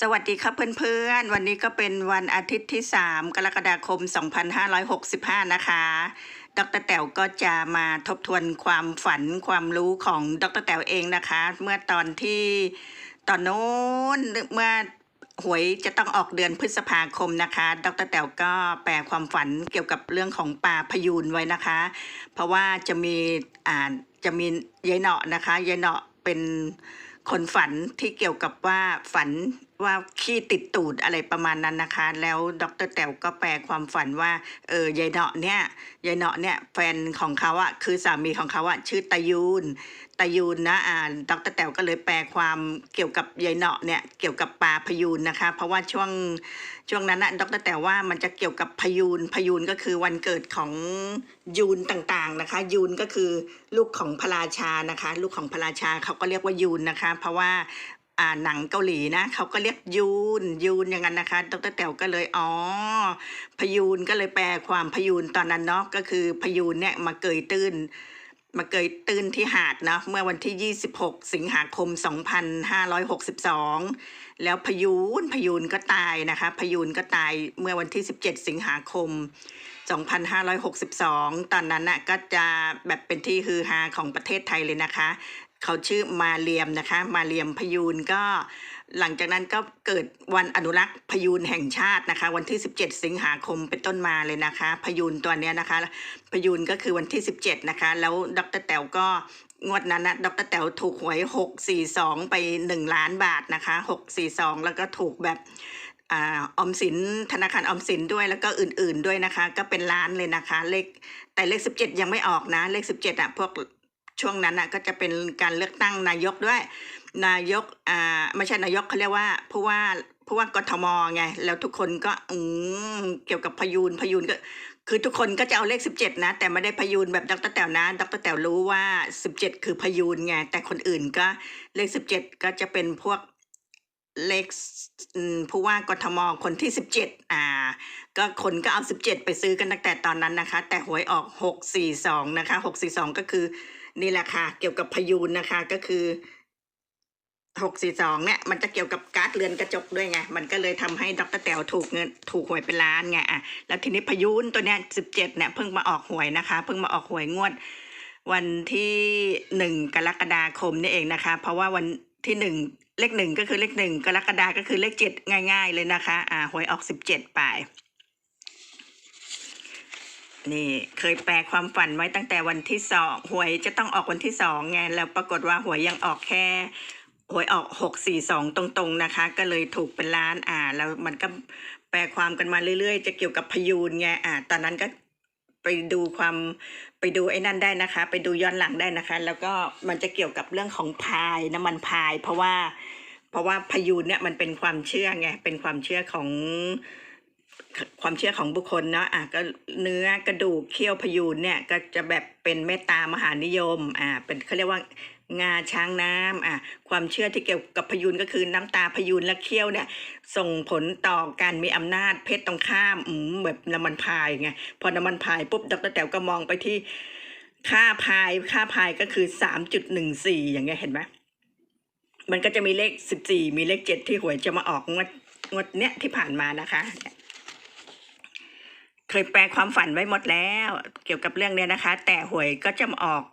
สวัสดีครับเพื่อนๆ วันนี้ก็เป็นวันอาทิตย์ที่ 3 กรกฎาคม 2565 นะคะ ดรแต๋วก็จะมาทบทวนความฝันความรู้ของดรแต๋วเองนะคะ เมื่อตอนที่ตอนโน้นเมื่อหวยจะต้องออกเดือนพฤษภาคมนะคะ ดรแต๋วก็แปลความฝันเกี่ยวกับเรื่องของปลาพยูนไว้นะคะ เพราะว่าจะมีอ่าจะมียายเนาะนะคะยายเนาะเป็นคนฝันที่เกี่ยวกับว่าฝัน ว่าขี้ติดตูดอะไรประมาณนั้นนะคะ แล้วดรแต๋วก็แปลความฝันว่าเออยายเนาะเนี่ยยายเนาะเนี่ยแฟนของเขาอะคือสามีของเขาอะชื่อตายูนตายูนนะอ่าดรแต๋วก็เลยแปลความเกี่ยวกับยายเนาะเนี่ยเกี่ยวกับปลาพยูนนะคะ เพราะว่าช่วงช่วงนั้นนะดรแต่ว่ามันจะเกี่ยวกับพยูนพยูนก็คือวันเกิดของยูนต่างๆนะคะ ยูนก็คือลูกของพระราชานะคะ ลูกของพระราชาเขาก็เรียกว่ายูนนะคะ เพราะว่า หนังเกาหลีนะเขาก็เรียกยูนยูนอย่างนั้นนะคะดรแต๋วก็เลยอ๋อพยูนก็เลยแปลความพยูนตอนนั้นเนาะก็คือพยูนเนี่ยมาเกยตื้นมาเกยตื้นที่หาดเนาะเมื่อวันที่ 26 สิงหาคม 2562 แล้วพยูนพยูนก็ตายนะคะพยูนก็ตายเมื่อวันที่ 17 สิงหาคม 2562 ตอนนั้นน่ะก็จะแบบเป็นที่ฮือฮาของประเทศไทยเลยนะคะ เขาชื่อมาเรียมนะคะ มาเรียมพยูนก็หลังจากนั้นก็เกิดวันอนุรักษ์พยูนแห่งชาตินะคะ วันที่ 17 สิงหาคมเป็นต้นมาเลยนะคะ พยูนตัวเนี้ยนะคะ พยูนก็คือวันที่ 17 นะคะ แล้วดรแต๋วก็งวดนั้นนะดรแต๋วถูกหวย 642 ไป 1 ล้านบาทนะคะ 642 แล้วก็ถูกแบบอออมสินธนาคารออมสินด้วยแล้วก็อื่นๆด้วยนะคะ ก็เป็นล้านเลยนะคะ เลขแต่เลข 17 ยังไม่ออกนะ เลข 17อะพวก ช่วงนั้นอะก็จะเป็นการเลือกตั้งนายกด้วย นายกอ่าไม่ใช่นายกเขาเรียกว่าผู้ว่าผู้ว่ากทมไงแล้วทุกคนก็อืมเกี่ยวกับพยูนพยูนก็ คือทุกคนก็จะเอาเลข 17 นะ แต่ไม่ได้พยูนแบบดรแต๋วนะดรแต๋วรู้ว่า 17 คือพยูนไงแต่คนอื่นก็เลข 17 ก็จะเป็นพวกเลขผู้ว่ากทมคนที่ 17 อ่า ก็คนก็เอา 17 ไปซื้อกันตั้งแต่ตอนนั้นนะคะ แต่หวยออก 642 นะคะ 642 ก็คือ นี่แหละค่ะ เกี่ยวกับพยูนนะคะก็คือหกสี่สองเนี่ยมันจะเกี่ยวกับการ์ดเรือนกระจกด้วยไง มันก็เลยทำให้ดรแต๋วถูกเงินถูกหวยเป็นล้านไงอะแล้วทีนี้พยูนตัวเนี้ยสิบเจ็ดเนี่ยเพิ่งมาออกหวยนะคะ เพิ่งมาออกหวยงวด วันที่หนึ่งกรกฎาคมนี่เองนะคะ เพราะว่าวันที่หนึ่งเลขหนึ่งก็คือเลขหนึ่งกรกฎาก็คือเลขเจ็ดง่าย ๆ เลยนะคะ อ่าหวยออกสิบเจ็ดไป นี่เคยแปลความฝันไว้ตั้งแต่วันที่สองหวยจะต้องออกวันที่สองไงแล้วปรากฏว่าหวยยังออกแค่หวยออกหกสี่สองตรงๆนะคะ ก็เลยถูกเป็นล้านอ่า แล้วมันก็แปลความกันมาเรื่อยๆ จะเกี่ยวกับพยูนไงอ่า ตอนนั้นก็ไปดูความไปดูไอ้นั่นได้นะคะ ไปดูย้อนหลังได้นะคะ แล้วก็มันจะเกี่ยวกับเรื่องของพายน้ำมันพาย เพราะว่า เพราะว่าพยูนเนี่ยมันเป็นความเชื่อไงเป็นความเชื่อของ ความเชื่อของบุคคลเนาะอะก็เนื้อกระดูกเขี้ยวพยูนเนี่ยก็จะแบบเป็นเมตตามหานิยมอ่าเป็นเขาเรียกว่างาช้างน้ำอะความเชื่อที่เกี่ยวกับพยูนก็คือน้ำตาพยูนและเขี้ยวเนี่ย ส่งผลต่อการมีอำนาจเพศตรงข้ามอืมแบบน้ำมันพายไงพอน้ำมันพายปุ๊บดรแต๋วก็มองไปที่ค่าพายค่าพายก็คือสามจุดหนึ่งสี่อย่างเงี้ยเห็นไหมมันก็จะมีเลขสิบสี่มีเลขเจ็ดที่หวยจะมาออกงวดงวดเนี้ยที่ผ่านมานะคะ เคยแปลความฝันไว้หมดแล้ว เกี่ยวกับเรื่องเนี้ยนะคะ แต่หวยก็จะมาออก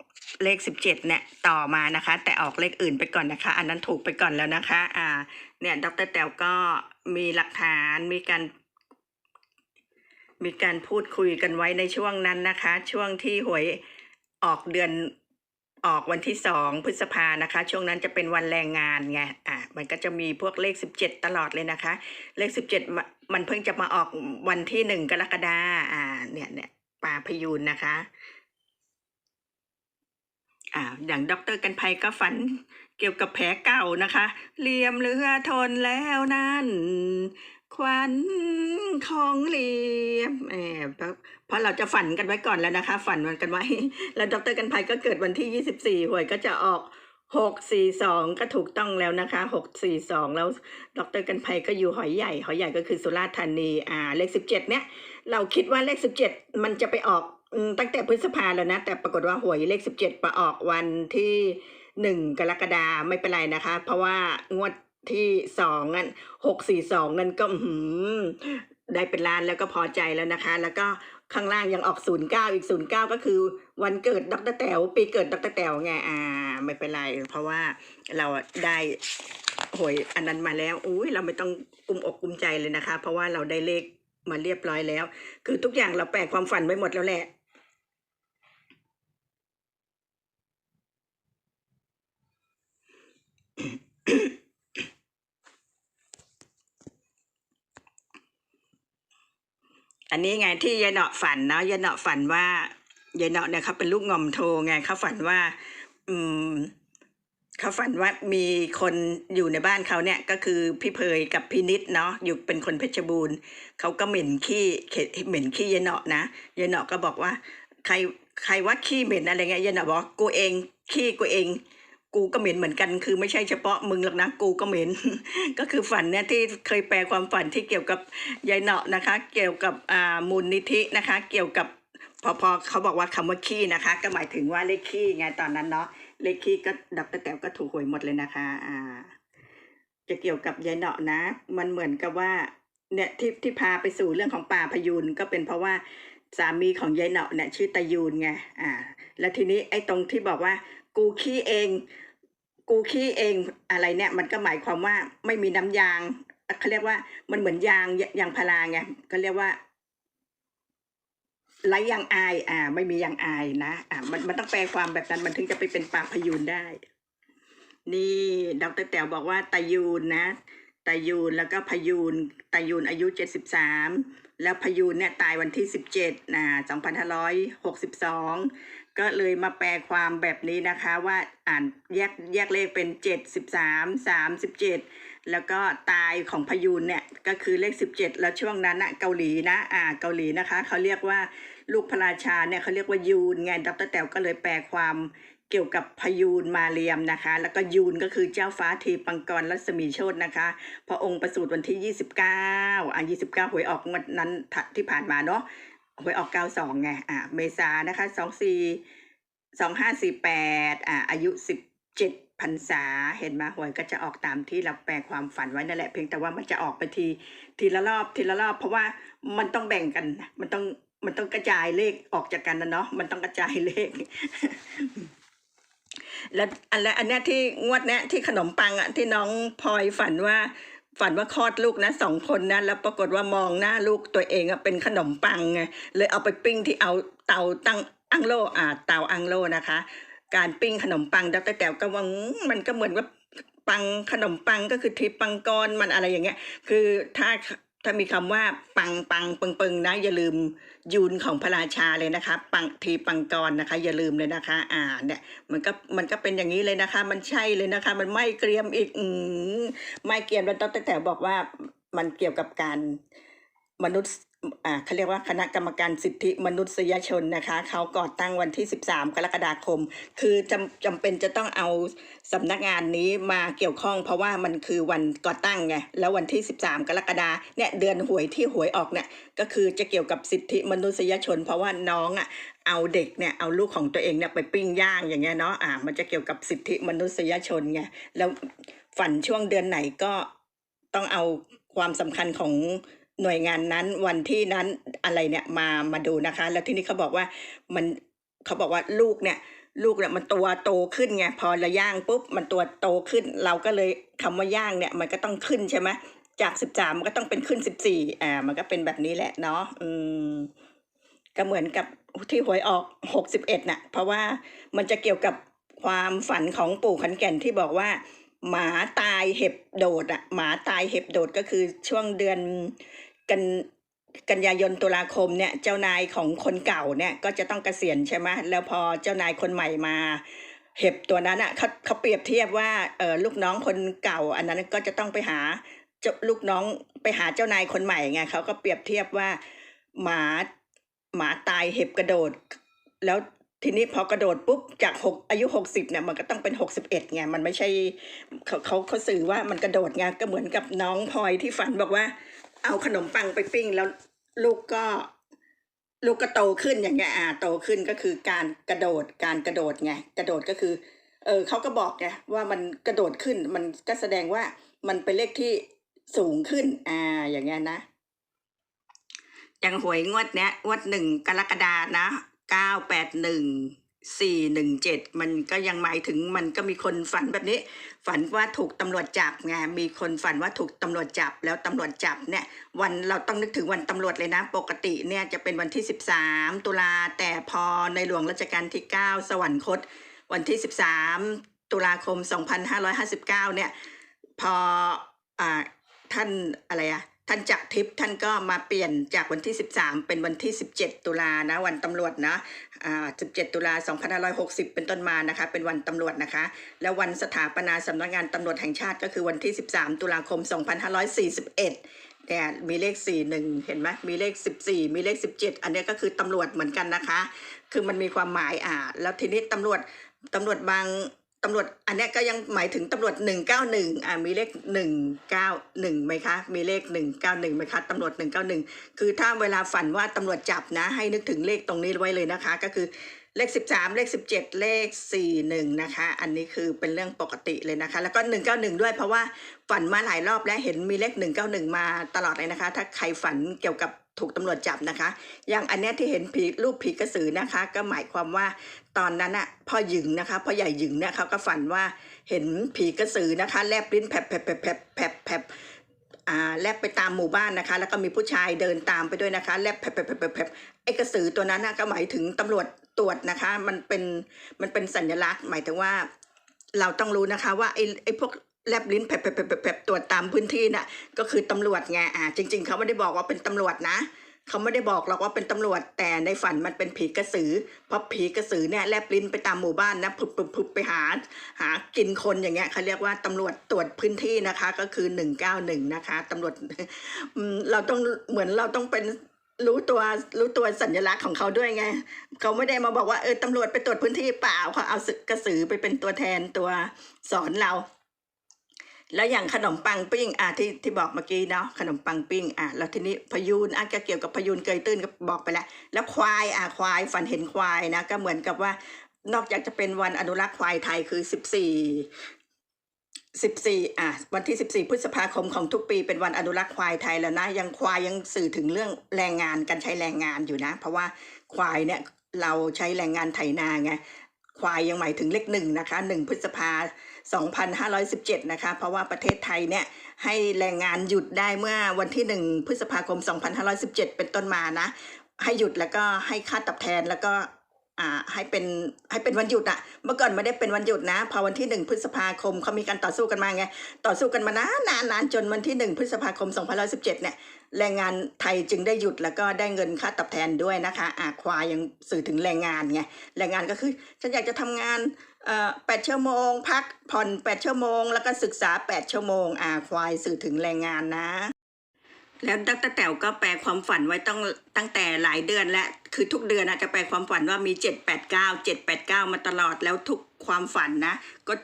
เลขสิบเจ็ดเนี่ยต่อมานะคะ แต่ออกเลขอื่นไปก่อนนะคะ อันนั้นถูกไปก่อนแล้วนะคะ อ่า เนี่ยดรแต๋วก็มีหลักฐานมีการมีการพูดคุยกันไว้ในช่วงนั้นนะคะ ช่วงที่หวยออกเดือน ออกวันที่สองพฤษภานะคะ ช่วงนั้นจะเป็นวันแรงงานไงอะมันก็จะมีพวกเลขสิบเจ็ดตลอดเลยนะคะ เลขสิบเจ็ดมันเพิ่งจะมาออกวันที่หนึ่งกรกฎาอ่าเนี่ยเนี่ยปาพยูนนะคะอ่าอย่างดรกันภัยก็ฝันเกี่ยวกับแผลเก่านะคะเหลี่ยมเรือทนแล้วนั่น ควันของเหลียมแหมเพราะเพราะเราจะฝันกันไว้ก่อนแล้วนะคะ ฝันมันกันไว้ แล้วดรกันภัยก็เกิดวันที่ยี่สิบสี่หวยก็จะออกหกสี่สองก็ถูกต้องแล้วนะคะหกสี่สองแล้วดรกันภัยก็อยู่หอยใหญ่หอยใหญ่ก็คือสุราษฎร์ธานีอ่าเลขสิบเจ็ดเนี่ยเราคิดว่าเลขสิบเจ็ดมันจะไปออกตั้งแต่พฤษภาแล้วนะ แต่ปรากฏว่าหวยเลขสิบเจ็ดมาออกวันที่หนึ่งกรกฎาไม่เป็นไรนะคะ เพราะว่างวด ที่สองนั่นหกสี่สองนั่นก็หือได้เป็นล้านแล้วก็พอใจแล้วนะคะ แล้วก็ข้างล่างยังออกศูนย์เก้าอีกศูนย์เก้าก็คือวันเกิดดรแต๋วปีเกิดดรแต๋วไงอ่า ไม่เป็นไร เพราะว่าเราได้หวยอันนั้นมาแล้วอุ้ยเราไม่ต้องกุมอกกุมใจเลยนะคะ เพราะว่าเราได้เลขมาเรียบร้อยแล้ว คือทุกอย่างเราแปลความฝันไว้หมดแล้วแหละ อันนี้ไงที่ยายเนาะฝันเนาะยายเนาะฝันว่ายายเนาะเนี่ยเขาเป็นลูกงอมโทไงเขาฝันว่า อืมเขาฝันว่ามีคนอยู่ในบ้านเขาเนี่ยก็คือพี่เพยกับพี่นิดเนาะอยู่เป็นคนเพชรบูรณ์เขาก็เหม็นขี้เหม็นขี้ยายเนาะนะยายเนาะก็บอกว่า ใครใครว่าขี้เหม็นอะไรเงี้ยยายเนาะบอกกูเองขี้กูเอง กูก็เหม็นเหมือนกันคือไม่ใช่เฉพาะมึงหรอกนะกูก็เหม็น ก็คือฝันเนี่ยที่เคยแปลความฝันที่เกี่ยวกับยายเนาะนะคะ เกี่ยวกับอ่ามูลนิธินะคะ เกี่ยวกับพอพอเขาบอกว่าคำว่าขี้นะคะ ก็หมายถึงว่าเลขขี้ไงตอนนั้นเนาะเลขขี้ก็ดรแต๋วก็ถูกหวยหมดเลยนะคะอ่าจะเกี่ยวกับยายเนาะนะ มันเหมือนกับว่าเนี่ยที่ที่พาไปสู่เรื่องของป่าพยูนก็เป็นเพราะว่าสามีของยายเนาะเนี่ยชื่อตายูนไงอ่าแล้วทีนี้ไอ้ตรงที่บอกว่า กูขี้เอง กูขี้เองอะไรเนี่ยมันก็หมายความว่าไม่มีน้ำยางเขาเรียกว่ามันเหมือนยางยางพาราไงเขาเรียกว่าไรยางอาย อ่า ไม่มียางอายนะอ่ามันมันต้องแปลความแบบนั้นมันถึงจะไปเป็นปากพยูนได้ นี่ดรแต๋วบอกว่าตายูนนะตายูนแล้วก็พยูนตายูนอายุเจ็ดสิบสามแล้วพยูนเนี่ยตายวันที่สิบเจ็ดนะสองพันห้าร้อยหกสิบสอง ก็เลยมาแปลความแบบนี้นะคะว่าอ่านแยกแยกเลขเป็นเจ็ดสิบสามสามสิบเจ็ดแล้วก็ตายของพยูนเนี่ยก็คือเลขสิบเจ็ดแล้วช่วงนั้นอะเกาหลีนะอ่าเกาหลีนะคะเขาเรียกว่าลูกพระราชาเนี่ยเขาเรียกว่ายูนไงดรแต๋วก็เลยแปลความเกี่ยวกับพยูนมาเรียมนะคะ แล้วก็ยูนก็คือเจ้าฟ้าทีปังกรรัศมีโชตนะคะพระองค์ประสูติวันที่ 29อะ29 หวยออกงวดนั้นที่ผ่านมาเนาะ หวยออก92ไงอะเมษานะคะ24 2548อะอายุ17พรรษาเห็นมาหวยก็จะออกตามที่เราแปลความฝันไว้นั่นแหละเพียงแต่ว่ามันจะออกไปทีทีละรอบทีละรอบ เพราะว่ามันต้องแบ่งกันมันต้องมันต้องกระจายเลขออกจากกันนะเนาะมันต้องกระจายเลข แล้วอันแล้วอันเนี้ยที่งวดเนี้ยที่ขนมปังอะที่น้องพลอยฝันว่า ฝันว่าคลอดลูกนะสองคนนะแล้วปรากฏว่ามองหน้าลูกตัวเองอะเป็นขนมปังไงเลยเอาไปปิ้งที่เอาเตาตั้งอังโลอ่าเตาอังโลนะคะ การปิ้งขนมปังดรแต๋วก็ว่ามันก็เหมือนว่าปังขนมปังก็คือทิพปังกรมันอะไรอย่างเงี้ย คือถ้า ถ้ามีคำว่าปังปังปึงปึงนะอย่าลืมยูนของพระราชาเลยนะคะ ปังทีปังกรนะคะ อย่าลืมเลยนะคะ อ่าเนี่ยมันก็มันก็เป็นอย่างนี้เลยนะคะ มันใช่เลยนะคะ มันไม่เกรียมอีกอืไม่เกรียมแล้วดรแต๋วบอกว่ามันเกี่ยวกับการมนุษย์ เขาเรียกว่าคณะกรรมการสิทธิมนุษยชนนะคะ เขาก่อตั้งวันที่ 13 กรกฎาคม คือจำจำเป็นจะต้องเอาสำนักงานนี้มาเกี่ยวข้อง เพราะว่ามันคือวันก่อตั้งไงแล้ววันที่ 13 กรกฎาเนี่ยเดือนหวยที่หวยออกเนี่ยก็คือจะเกี่ยวกับสิทธิมนุษยชน เพราะว่าน้องอะเอาเด็กเนี่ยเอาลูกของตัวเองเนี่ยไปปิ้งย่างอย่างเงี้ยเนาะอ่ามันจะเกี่ยวกับสิทธิมนุษยชนไงแล้วฝันช่วงเดือนไหนก็ต้องเอาความสำคัญของ หน่วยงานนั้นวันที่นั้นอะไรเนี่ยมามาดูนะคะ แล้วที่นี่เขาบอกว่ามันเขาบอกว่าลูกเนี่ยลูกเนี่ยมันตัวโตขึ้นไงพอระย่างปุ๊บมันตัวโตขึ้น เราก็เลยคำว่าย่างเนี่ยมันก็ต้องขึ้นใช่ไหมจากสิบสามมันก็ต้องเป็นขึ้นสิบสี่อ่า มันก็เป็นแบบนี้แหละเนาะอืมก็เหมือนกับที่หวยออกหกสิบเอ็ดน่ะ เพราะว่ามันจะเกี่ยวกับความฝันของปู่ขันแก่นที่บอกว่า หมาตายเห็บโดดอะหมาตายเห็บโดดก็คือช่วงเดือน กันกันยายนตุลาคมเนี่ยเจ้านายของคนเก่าเนี่ยก็จะต้องเกษียณใช่ไหมแล้วพอเจ้านายคนใหม่มาเห็บตัวนั้นอะเขาเขาเปรียบเทียบว่าเออลูกน้องคนเก่า อันนั้นก็จะต้องไปหาเจ้าลูกน้องไปหาเจ้านายคนใหม่ไงเขาก็เปรียบเทียบว่าหมาหมาตายเห็บกระโดด แล้วทีนี้พอกระโดดปุ๊บจากหกอายุหกสิบเนี่ยมันก็ต้องเป็นหกสิบเอ็ดไงมันไม่ใช่เขาเขาเขาสื่อว่ามันกระโดดไงก็เหมือนกับน้องพลอยที่ฝันบอกว่า เอาขนมปังไปปิ้งแล้วลูกก็ลูกก็โตขึ้นอย่างเงี้ยอ่าโตขึ้นก็คือการกระโดดการกระโดดไงกระโดดก็คือ เออเขาก็บอกไงว่ามันกระโดดขึ้น มันก็แสดงว่ามันเป็นเลขที่สูงขึ้น อ่า อย่างเงี้ยนะ อย่างหวยงวดเนี้ยงวดหนึ่งกรกฎานะเก้าแปดหนึ่ง สี่หนึ่งเจ็ดมันก็ยังหมายถึงมันก็มีคนฝันแบบนี้ ฝันว่าถูกตำรวจจับไงมีคนฝันว่าถูกตำรวจจับแล้วตำรวจจับเนี่ย วันเราต้องนึกถึงวันตำรวจเลยนะ ปกติเนี่ยจะเป็นวันที่ 13 ตุลาแต่พอในหลวงรัชกาลที่ 9 สวรรคต วันที่ 13 ตุลาคม 2559 เนี่ย พออ่าท่านอะไรอะ ท่านจักทิพย์ท่านก็มาเปลี่ยนจากวันที่ 13 เป็นวันที่ 17 ตุลานะวันตำรวจนะอ่า17 ตุลา2560 เป็นต้นมานะคะ เป็นวันตำรวจนะคะ แล้ววันสถาปนาสำนักงานตำรวจแห่งชาติก็คือวันที่ 13 ตุลาคม 2541เนี่ยมีเลข 41 เห็นไหมมีเลข 14 มีเลข 17 อันนี้ก็คือตำรวจเหมือนกันนะคะ คือมันมีความหมายอ่าแล้วทีนี้ตำรวจตำรวจบาง ตำรวจอันนี้ก็ยังหมายถึงตำรวจ 191อ่ามีเลข 191ไหมคะ มีเลข 191ไหมคะตำรวจ 191 คือถ้าเวลาฝันว่าตำรวจจับนะ ให้นึกถึงเลขตรงนี้ไว้เลยนะคะ ก็คือเลข 13 เลข 17 เลข 41 นะคะ อันนี้คือเป็นเรื่องปกติเลยนะคะ แล้วก็ 191 ด้วยเพราะว่าฝันมาหลายรอบและเห็นมีเลข 191 มาตลอดเลยนะคะ ถ้าใครฝันเกี่ยวกับ ถูกตำรวจจับนะคะ อย่างอันเนี้ยที่เห็นผีรูปผีกระสือนะคะ ก็หมายความว่าตอนนั้นอะพ่อหญิงนะคะพ่อใหญ่หญิงเนี่ยเขาก็ฝันว่าเห็นผีกระสือนะคะแลบลิ้นแผลบแผลบแผลบแผลบแผลบแลบอ่าแลบไปตามหมู่บ้านนะคะ แล้วก็มีผู้ชายเดินตามไปด้วยนะคะแลบแผลบแผลบแผลบแผลบแผลบไอ้กระสือตัวนั้นนะก็หมายถึงตำรวจตรวจนะคะ มันเป็นมันเป็นสัญลักษณ์ หมายถึงว่าเราต้องรู้นะคะว่าไอ้ไอ้พวก แลบลิ้นแผลบแผตรวจตามพื้นที่น่ะก็คือตำรวจไงอ่าจริง ๆเขาไม่ได้บอกว่าเป็นตำรวจนะเขาไม่ได้บอกหรอกว่าเป็นตำรวจแต่ในฝันมันเป็นผีกระสือเพราะผีกระสือเนี่ยแลบลิ้นไปตามหมู่บ้านนะพุบพุบพุบไปหาหากินคนอย่างเงี้ยเขาเรียกว่าตำรวจตรวจพื้นที่นะคะ ก็คือหนึ่งเก้าหนึ่งนะคะตำรวจเราต้องเหมือนเราต้องเป็นรู้ตัวรู้ตัวสัญลักษณ์ของเขาด้วยไงเขาไม่ได้มาบอกว่าเออตำรวจไปตรวจพื้นที่เปล่าเขาเอากระสือไปเป็นตัวแทนตัวสอนเรา แล้วอย่างขนมปังปิ้งอะที่ที่บอกเมื่อกี้เนาะขนมปังปิ้งอะแล้วทีนี้พยูนอะก็เกี่ยวกับพยูนเกยตื้นก็บอกไปแล้ว แล้วควายอะควายฝันเห็นควายนะก็เหมือนกับว่านอกจากจะเป็นวันอนุรักษ์ควายไทยคือสิบสี่สิบสี่อะวันที่สิบสี่พฤษภาคมของทุกปีเป็นวันอนุรักษ์ควายไทยแล้วนะ ยังควายยังสื่อถึงเรื่องแรงงานการใช้แรงงานอยู่นะ เพราะว่าควายเนี่ยเราใช้แรงงานไถนาไงควายยังหมายถึงเลขหนึ่งนะคะหนึ่งพฤษภา2517 นะคะ เพราะว่าประเทศไทยเนี่ยให้แรงงานหยุดได้เมื่อวันที่ 1 พฤษภาคม 2517 เป็นต้นมานะ ให้หยุดแล้วก็ให้ค่าตอบแทนแล้วก็ให้เป็นให้เป็นวันหยุดอะเมื่อก่อนไม่ได้เป็นวันหยุดนะ พอวันที่ 1 พฤษภาคมเขามีการต่อสู้กันมาไง ต่อสู้กันมานานนานนานจนวันที่ 1 พฤษภาคม 2517 เนี่ย แรงงานไทยจึงได้หยุดแล้วก็ได้เงินค่าตอบแทนด้วยนะคะอาควายยังสื่อถึงแรงงานไง แรงงานก็คือ ฉันอยากจะทำงาน แปดชั่วโมง พักผ่อนแปดชั่วโมง แล้วก็ศึกษาแปดชั่วโมงอ่าควายสื่อถึงแรงงานนะ แล้วดรแต๋วก็แปลความฝันไว้ต้องตั้งแต่หลายเดือนและคือทุกเดือนนะจะแปลความฝันว่ามีเจ็ดแปดเก้าเจ็ดแปดเก้ามาตลอดแล้วทุกความฝันนะ ก็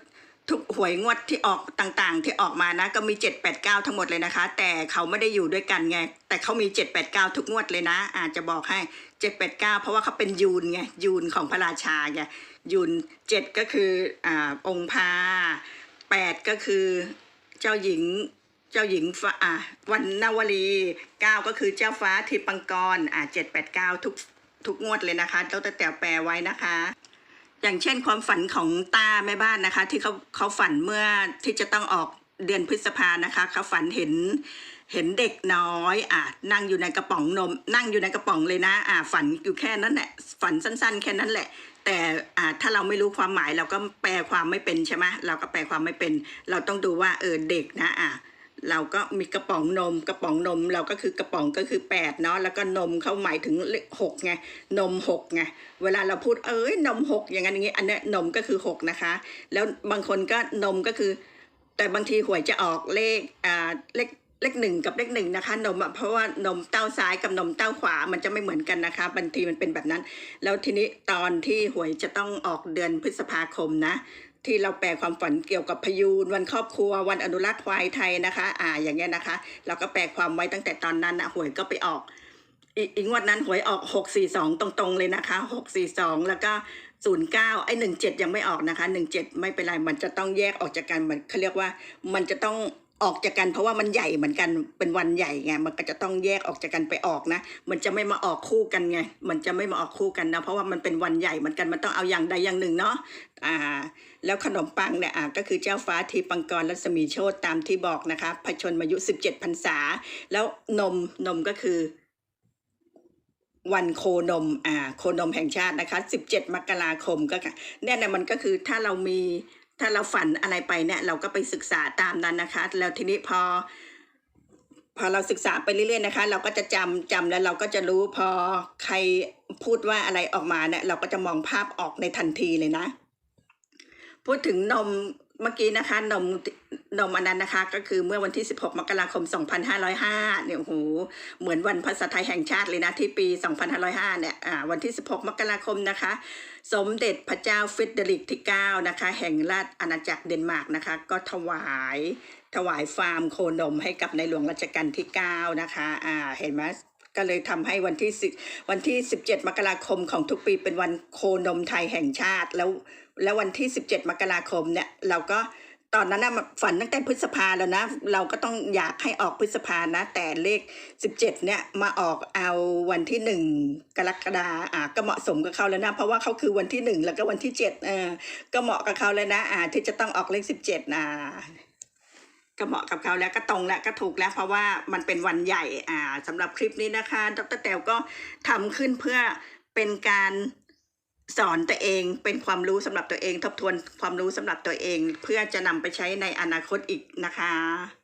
ทุกหวยงวดที่ออกต่างๆ ที่ออกมานะ ก็มีเจ็ดแปดเก้าทั้งหมดเลยนะคะ แต่เขาไม่ได้อยู่ด้วยกันไง แต่เขามีเจ็ดแปดเก้าทุกงวดเลยนะ อาจจะบอกให้เจ็ดแปดเก้าเพราะว่าเขาเป็นยูนไงยูนของพระราชาไงยูนเจ็ดก็คืออ่าองค์พาแปดก็คือเจ้าหญิงเจ้าหญิงฟ้าวันนาวลีเก้าก็คือเจ้าฟ้าทิปังกรอะเจ็ดแปดเก้าทุกทุกงวดเลยนะคะเราแต่แต่แปลไว้นะคะ อย่างเช่นความฝันของตาแม่บ้านนะคะ ที่เขาเขาฝันเมื่อที่จะต้องออกเดือนพฤษภานะคะเขาฝันเห็นเห็นเด็กน้อยอะนั่งอยู่ในกระป๋องนม นั่งอยู่ในกระป๋องเลยนะอะฝันอยู่แค่นั้นแหละฝันสั้น ๆ แค่นั้นแหละ แต่อ่าถ้าเราไม่รู้ความหมายเราก็แปลความไม่เป็นใช่ไหมเราก็แปลความไม่เป็น เราต้องดูว่าเออเด็กนะอะ เราก็มีกระป๋องนม กระป๋องนมเราก็คือกระป๋องก็คือแปดเนาะแล้วก็นมเขาหมายถึงเลขหกไงนมหกไงเวลาเราพูดเอ้ยนมหกอย่างนั้นอย่างนี้อันนี้นมก็คือหกนะคะ แล้วบางคนก็นมก็คือ แต่บางทีหวยจะออกเลขอ่าเลขเลขหนึ่งกับเลขหนึ่งนะคะนมเพราะว่านมเต้าซ้ายกับนมเต้าขวามันจะไม่เหมือนกันนะคะบางทีมันเป็นแบบนั้น แล้วทีนี้ตอนที่หวยจะต้องออกเดือนพฤษภาคมนะ ที่เราแปลความฝันเกี่ยวกับพยูนวันครอบครัววันอนุรักษ์ควายไทยนะคะ อ่าอย่างเงี้ยนะคะ เราก็แปลความไว้ตั้งแต่ตอนนั้นนะหวยก็ไปออกอีกงวดนั้นหวยออกหกสี่สองตรงๆเลยนะคะหกสี่สองแล้วก็ศูนย์เก้าไอ้หนึ่งเจ็ดยังไม่ออกนะคะหนึ่งเจ็ดไม่เป็นไร มันจะต้องแยกออกจากกัน มันเขาเรียกว่า มันจะต้องออกจากกัน เพราะว่ามันใหญ่เหมือนกัน เป็นวันใหญ่ไง มันก็จะต้องแยกออกจากกันไปออกนะ มันจะไม่มาออกคู่กันไง มันจะไม่มาออกคู่กันนะ เพราะว่ามันเป็นวันใหญ่เหมือนกัน มันต้องเอาอย่างใดอย่างหนึ่งเนาะ อ่า แล้วขนมปังเนี่ยอ่าก็คือเจ้าฟ้าทีปังกรรัศมีโชตตามที่บอกนะคะพชนมายุ 17พรรษา แล้วนมนมก็คือ วันโคนมอ่าโคนมแห่งชาตินะคะ 17 มกราคมก็ค่ะเนี่ยนะมันก็คือถ้าเรามีถ้าเราฝันอะไรไปเนี่ยเราก็ไปศึกษาตามนั้นนะคะ แล้วทีนี้พอ พอเราศึกษาไปเรื่อยๆนะคะ เราก็จะจำจำแล้วเราก็จะรู้พอใครพูดว่าอะไรออกมาเนี่ยเราก็จะมองภาพออกในทันทีเลยนะ พูดถึงนมเมื่อกี้นะคะนมนมอันนั้นนะคะ ก็คือเมื่อวันที่ 16 มกราคม 2505 เนี่ยโอ้โหเหมือนวันภาษาไทยแห่งชาติเลยนะ ที่ปี 2505 เนี่ยอ่าวันที่ 16 มกราคมนะคะ สมเด็จพระเจ้าเฟเดริกที่ 9 นะคะ แห่งราชอาณาจักรเดนมาร์กนะคะ ก็ถวายถวายฟาร์มโคนมให้กับในหลวงรัชกาลที่ 9 นะคะอ่าเห็นไหมก็เลยทำให้วันที่สิวันที่ 17 มกราคมของทุกปีเป็นวันโคนมไทยแห่งชาติแล้ว แล้ววันที่ 17 มกราคมเนี่ยเราก็ตอนนั้นนะฝันตั้งแต่พฤษภาแล้วนะ เราก็ต้องอยากให้ออกพฤษภานะ แต่เลข 17 เนี่ยมาออกเอาวันที่ 1 กรกฎาอ่าก็เหมาะสมกับเขาแล้วนะ เพราะว่าเขาคือวันที่ 1 แล้วก็วันที่7เออก็เหมาะกับเขาเลยนะอ่าที่จะต้องออกเลข 17อ่าก็เหมาะกับเขาแล้วก็ตรงแล้วก็ถูกแล้วเพราะว่ามันเป็นวันใหญ่อ่าสำหรับคลิปนี้นะคะ ดรแตวก็ทำขึ้นเพื่อเป็นการ สอนตัวเองเป็นความรู้สำหรับตัวเอง ทบทวนความรู้สำหรับตัวเอง เพื่อจะนำไปใช้ในอนาคตอีกนะคะ